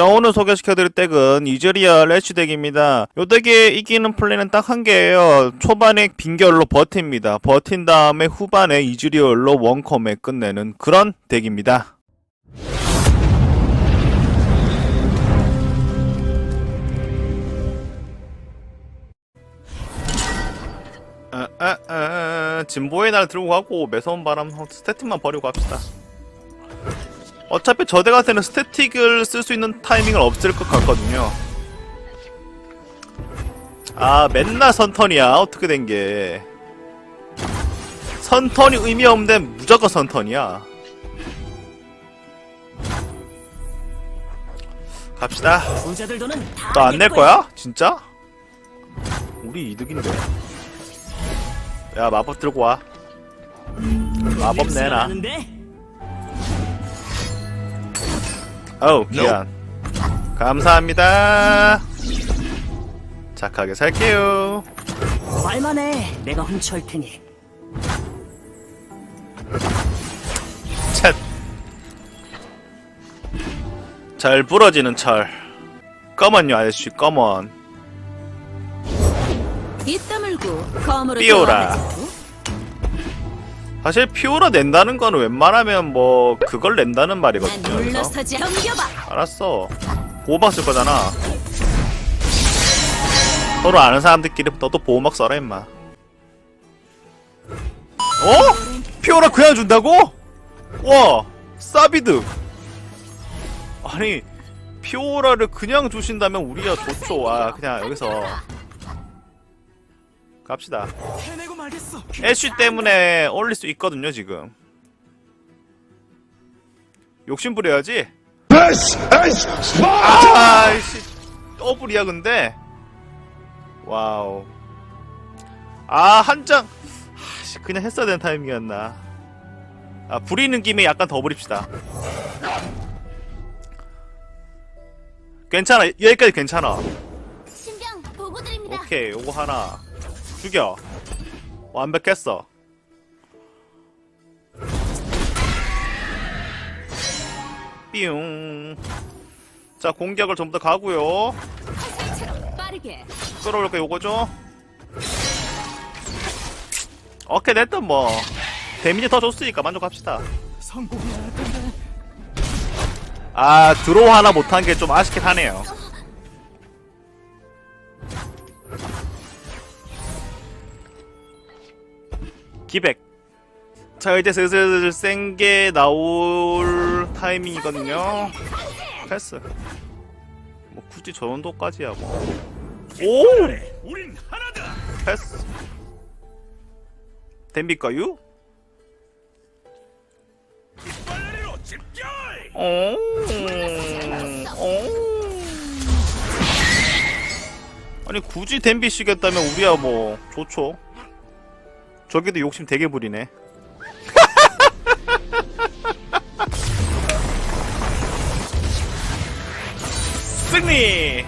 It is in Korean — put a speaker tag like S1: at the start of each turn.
S1: 자 오늘 소개시켜드릴 덱은 이즈리얼 래쉬 덱입니다. 요 덱에 이기는 플레이는 딱 한 개예요. 초반에 빈결로 버팁니다. 버틴 다음에 후반에 이즈리얼로 원컴에 끝내는 그런 덱입니다. 아, 아, 아, 진보의 날 들고 가고 매서운 바람 스태틱만 버리고 갑시다. 어차피 저대 같은 스태틱을 쓸 수 있는 타이밍은 없을 것 같거든요. 아, 맨날 선턴이야. 어떻게 된 게. 선턴이 의미 없는데 무조건 선턴이야. 갑시다.
S2: 나안낼내 거야.
S1: 진짜? 우리 이득인데. 야, 마법 들고 와. 마법 내놔. 어우, 미안. 감사합니다. 착하게 살게요.
S2: 말만해. 내가 훔쳐올 테니.
S1: 쳇. 잘 부러지는 철. 검은요, 아저씨, 검은.
S3: 입 다물고 검으로
S1: 삐오라.
S3: 들어가자고.
S1: 사실 피오라 낸다는 거는 웬만하면 뭐, 그걸 낸다는
S3: 난
S1: 말이거든요. 그래서.
S3: 물러서지 넘겨봐
S1: 알았어. 보호막 쓸 거잖아. 서로 아는 사람들끼리 너도 보호막 써라, 임마. 어? 피오라 그냥 준다고? 와, 사비드. 아니, 피오라를 그냥 주신다면 우리야 좋죠. 아, 그냥 여기서. 갑시다.
S2: 해내고 말겠어.
S1: 애쉬 때문에 올릴 수 있거든요, 지금. 욕심 부려야지. 아이씨. 더블이야 근데. 와우. 아 한 장. 아씨 그냥 했어야 되는 타이밍이었나. 아 부리는 김에 약간 더 부립시다. 괜찮아. 여기까지 괜찮아.
S3: 신병 보고 드립니다.
S1: 오케이 요거 하나 죽여. 완벽했어. 삐용 자 공격을 좀더 가고요.
S3: 화살처럼 빠르게.
S1: 끌어올 거 요거죠 오케이 됐든 뭐. 데미지 더 줬으니까 만족합시다. 아 드로우 하나 못한 게 좀 아쉽긴 하네요 기백 자 이제 슬슬 센 게 나올 타이밍이거든요 패스 뭐 굳이 저 정도까지야
S2: 우린 하나다.
S1: 패스
S2: 집결.
S1: 어? 어? 아니 굳이 댐비 쓰겠다면 우리야 뭐 좋죠. 저기도 욕심 되게 부리네. 승리!